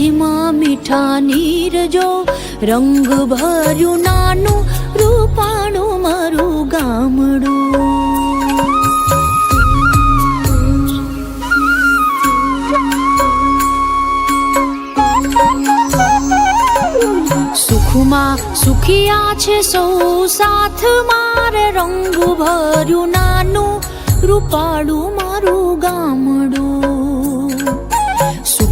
નદીયું મીઠા નીર જો, રંગ ભર્યું નાનું રૂપાણું મારું ગામડું. સુખમાં સુખિયા છે સૌ સાથ, મારે રંગ ભર્યું નાનું રૂપાળું મારું ગામડું.